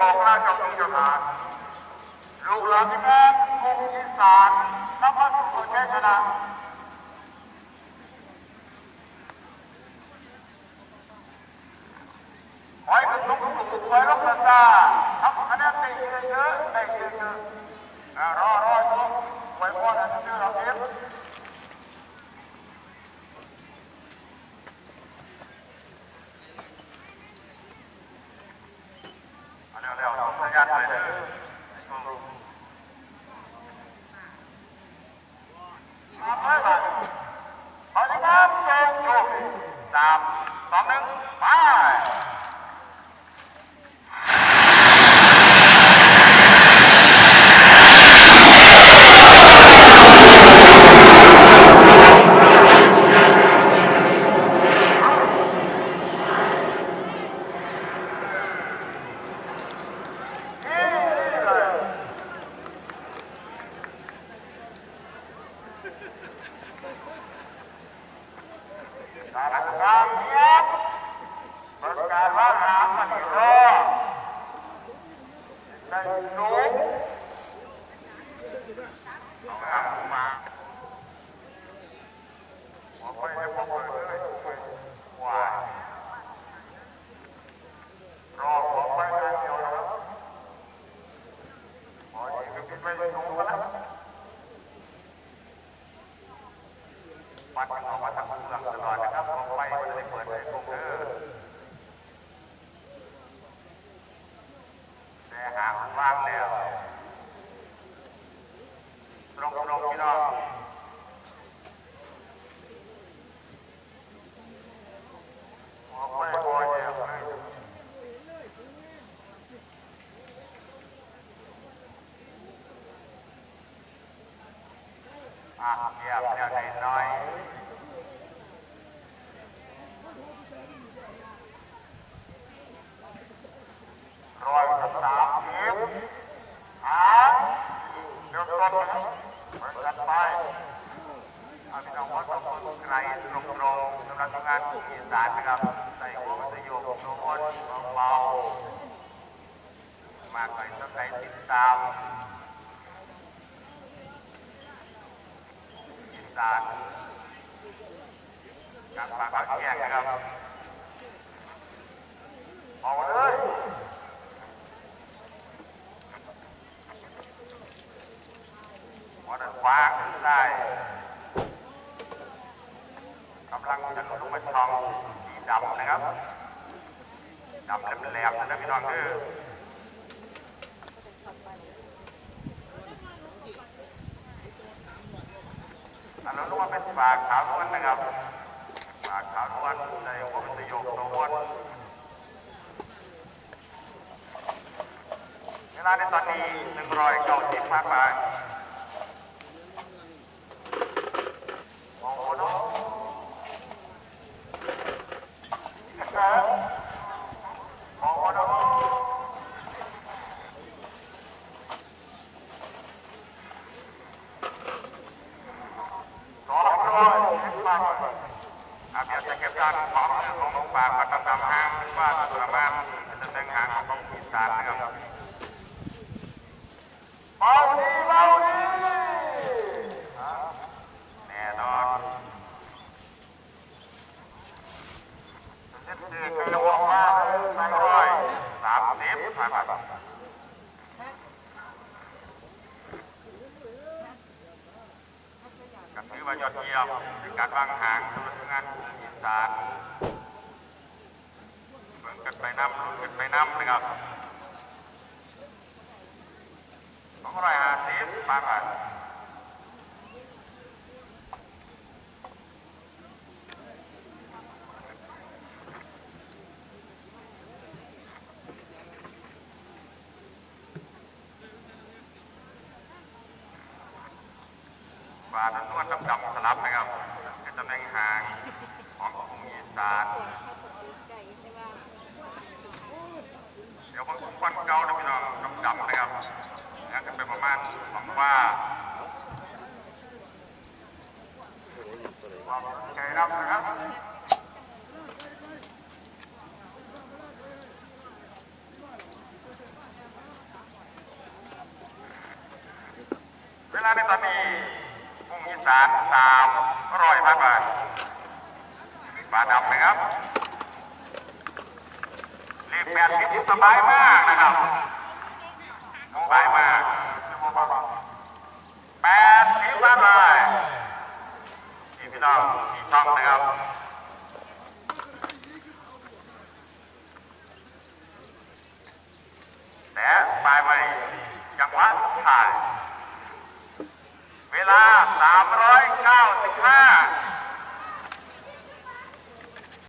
บองราชบุรีมาลูกหลานที่แม่ภูมิอีสานนับว่าสุขเทชนาไว้กระทุกข์ทุกไว้รักษา Yeah. สารคามเนียบประกาศว่าหางมันรอในสูงเอาหางมาหัวไปให้พวกเลยเลยว่ารอหัวไปอย่างเดียวนะครับพอดีก็ขึ้นไปสูงแล้ว วัดออกมาทางเมืองตลอดนะครับมองไปมันได้เปิดให้พวกเธอแต่หางว่างแล้วตรงตรงพี่น้องมองไปพอเดียวเลยอะเงียบเดี๋ยวน้อย รอยสามเข็มหางเดือดร้อนเหมือนกันไปอา พี่น้องวัดต้องคนไกลตรงตรงสำหรับงานที่อีสานนะครับใส่หัวมัธยมโน้ตเบาๆมากไปต้องใครติดตามอีสานการฟังข่าวแยกนะครับเอาเลยหัวด้นขวาขึ้นได้ กำลังจะลงมาช่องสีดำนะครับดำแหลมๆนะพี่น้องคืออันนั้นรู้ว่าเป็นฝากขาวนวลนะครับฝากขาวนวลในหัวมันโยกตัววนเวลาในตอนนี้หนึ่งร้อยเก้าสิบมากไป โอ้โหเนาะ โอ้โหเนาะสองร้อยสิบบาทอาเบียจะเก็บการของของของฝากมาตามตามห้างหรือว่าตัวละมันจะเป็นหางของของอีสานนะครับเบาดีเบาดี แน่นอนเจ็ดสิบคือจะบอกว่าสองร้อยสามสิบผ่านไปก็ถือว่า ยอดเยี่ยมในการวางหางสำหรับงานกลุ่มอีสานเหมือนกันไปน้ำลุ้นกันไปน้ำนะครับสองร้อยห้าสิบผ่านไปาทั้งนวดดำๆสลับนะครับเป็นตำแหน่งห่างของกรุงอีสานเดี๋ยวบางควันเก่านะพี่น้องดำๆนะครับงั้นจะเป็นประมาณสองว่าใจรับนะครับณะในตอนนี้ กุ้งอีสานสามร้อยพันบาทบาทดำนะครับเลขแปดสิบสบายมากนะครับสบายมากแปดสิบล้านบาทนี่พี่น้องที่ช่องนะครับและปลายไปจังหวะสุดท้าย เวลา 395